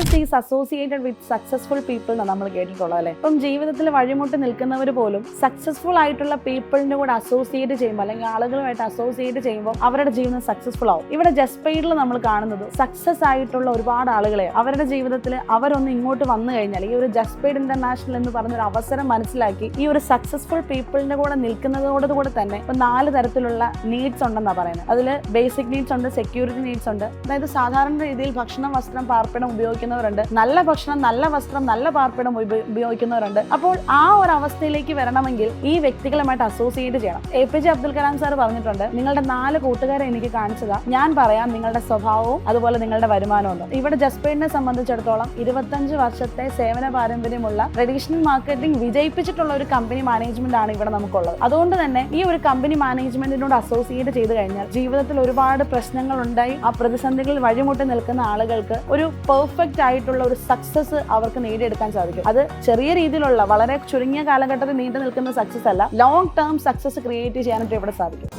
Is associated with successful people എന്നാണ് നമ്മൾ കേട്ടിട്ടുള്ളത് അല്ലേ? ഇപ്പം ജീവിതത്തിൽ വഴിമുട്ട് നിൽക്കുന്നവർ പോലും സക്സസ്ഫുൾ ആയിട്ടുള്ള പീപ്പിളിന്റെ കൂടെ അസോസിയേറ്റ് ചെയ്യുമ്പോൾ അല്ലെങ്കിൽ ആളുകളുമായിട്ട് അസോസിയേറ്റ് ചെയ്യുമ്പോൾ അവരുടെ ജീവിതം സക്സസ്ഫുൾ ആവും. ഇവിടെ ജസ്പെയ്ഡിൽ നമ്മൾ കാണുന്നത് സക്സസ് ആയിട്ടുള്ള ഒരുപാട് ആളുകളെ അവരുടെ ജീവിതത്തിൽ അവരൊന്ന് ഇങ്ങോട്ട് വന്നു കഴിഞ്ഞാൽ ഈ ഒരു ജസ്പെയ്ഡ് ഇന്റർനാഷണൽ എന്ന് പറഞ്ഞൊരു അവസരം മനസ്സിലാക്കി ഈ ഒരു സക്സസ്ഫുൾ പീപ്പിളിന്റെ കൂടെ നിൽക്കുന്നതോടുകൂടെ തന്നെ ഇപ്പൊ നാല് തരത്തിലുള്ള നീഡ്സ് ഉണ്ടെന്നാണ് പറയുന്നത്. അതിൽ ബേസിക് നീഡ്സ് ഉണ്ട് സെക്യൂരിറ്റി നീഡ്സ് ഉണ്ട്. അതായത് സാധാരണ രീതിയിൽ ഭക്ഷണം വസ്ത്രം പാർപ്പിടം ഉപയോഗിക്കുന്നവരുണ്ട് നല്ല ഭക്ഷണം നല്ല വസ്ത്രം നല്ല പാർപ്പിടം ഉപ- ഉപയോഗിക്കുന്നവരുണ്ട്. അപ്പോൾ ആ ഒരു അവസ്ഥയിലേക്ക് വരണമെങ്കിൽ ഈ വ്യക്തികളുമായിട്ട് അസോസിയേറ്റ് ചെയ്യണം. A P J Abdul Kalam sir പറഞ്ഞിട്ടുണ്ട് നിങ്ങളുടെ നാല് കൂട്ടുകാരെ എനിക്ക് കാണിച്ചതാ. ഞാൻ പറയാം നിങ്ങളുടെ സ്വഭാവവും അതുപോലെ നിങ്ങളുടെ വരുമാനവും ഇവിടെ ജസ്പേഡിനെ സംബന്ധിച്ചിടത്തോളം ഇരുപത്തഞ്ച് വർഷത്തെ സേവന പാരമ്പര്യമുള്ള ട്രഡീഷണൽ മാർക്കറ്റിംഗ് വിജയിപ്പിച്ചിട്ടുള്ള ഒരു കമ്പനി മാനേജ്മെന്റ് ആണ് ഇവിടെ നമുക്കുള്ളത്. അതുകൊണ്ട് തന്നെ ഈ ഒരു കമ്പനി മാനേജ്മെന്റിനോട് അസോസിയേറ്റ് ചെയ്ത് കഴിഞ്ഞാൽ ജീവിതത്തിൽ ഒരുപാട് പ്രശ്നങ്ങൾ ഉണ്ടായി. ആ പ്രതിസന്ധികളിൽ വഴിമുട്ടി നിൽക്കുന്ന ആളുകൾക്ക് ഒരു പെർഫെക്റ്റ് ആയിട്ടുള്ള ഒരു സക്സസ് അവർക്ക് നേടിയെടുക്കാൻ സാധിക്കും. അത് ചെറിയ രീതിയിലുള്ള വളരെ ചുരുങ്ങിയ കാലഘട്ടത്തിൽ നീണ്ടു നിൽക്കുന്ന സക്സസ് അല്ല ലോങ് ടേം സക്സസ് ക്രിയേറ്റ് ചെയ്യാനായിട്ട് ഇവിടെ സാധിക്കും.